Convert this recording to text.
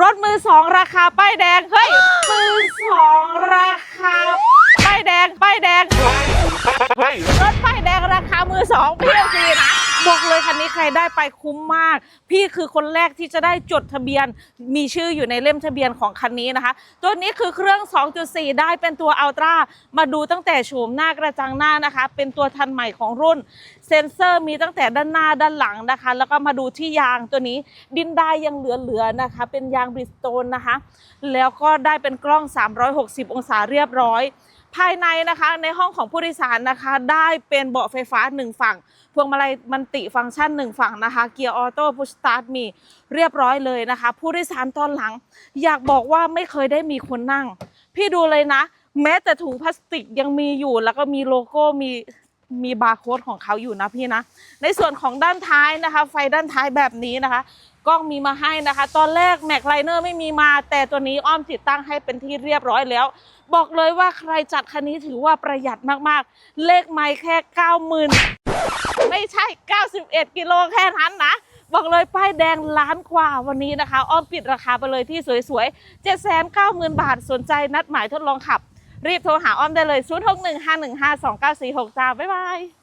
รถมือสองราคาป้ายแดง เฮ้ย มือสองราคาป้ายแดงป้ายแดง เฮ้ย รถป้ายแดงราคามือสองพี่ซีนะบอกเลยคั นี้ใครได้ไปคุ้มมาก พี่คือคนแรกที่จะได้จดทะเบียน มีชื่ออยู่ในเล่มทะเบียนของคันนี้นะคะ ตัวนี้คือเครื่อง 2.4 ได้เป็นตัวอัลตร้ามาดูตั้งแต่โฉมหน้ากระจังหน้านะคะ เป็นตัวทันใหม่ของรุ่น เซ็นเซอร์มีตั้งแต่ด้านหน้าด้านหลังนะคะ แล้วก็มาดูที่ยางตัวนี้ดินได้ยังเหลือๆนะคะ เป็นยางบริสโตนนะคะ แล้วก็ได้เป็นกล้อง 360 องศาเรียบร้อย ภายในนะคะในห้องของผู้โดยสารนะคะ ได้เป็นเบาะไฟฟ้าหนึ่งฝั่ง พวงมาลัยมันติฟังก์ชันหนึ่งฝั่งนะคะ เกียร์ออโต้พุชสตาร์ทมีเรียบร้อยเลยนะคะ ผู้โดยสารตอนหลัง อยากบอกว่าไม่เคยได้มีคนนั่ง พี่ดูเลยนะ แม้แต่ถุงพลาสติกยังมีอยู่แล้วก็มีโลโก้มี มีบาร์โค้ดของเขาอยู่นะพี่นะ ในส่วนของด้านท้ายนะคะ ไฟด้านท้ายแบบนี้นะคะ กล้องมีมาให้นะคะ ตอนแรกแม็กไลเนอร์ไม่มีมา แต่ตัวนี้อ้อมติดตั้งให้เป็นที่เรียบร้อยแล้ว บอกเลยว่าใครจัดคันนี้ถือว่าประหยัดมากๆ เลขไม่แค่ 90,000 ไม่ใช่ 91 กิโลแค่นั้นนะบอกเลยป้ายแดงล้านกว่าวันนี้นะคะ อ้อมปิดราคาไปเลยที่สวยๆ 790,000 บาทสนใจนัดหมายทดลองขับ รีบโทรหาอ้อมได้เลย 0615152946 จ้า บ๊ายบาย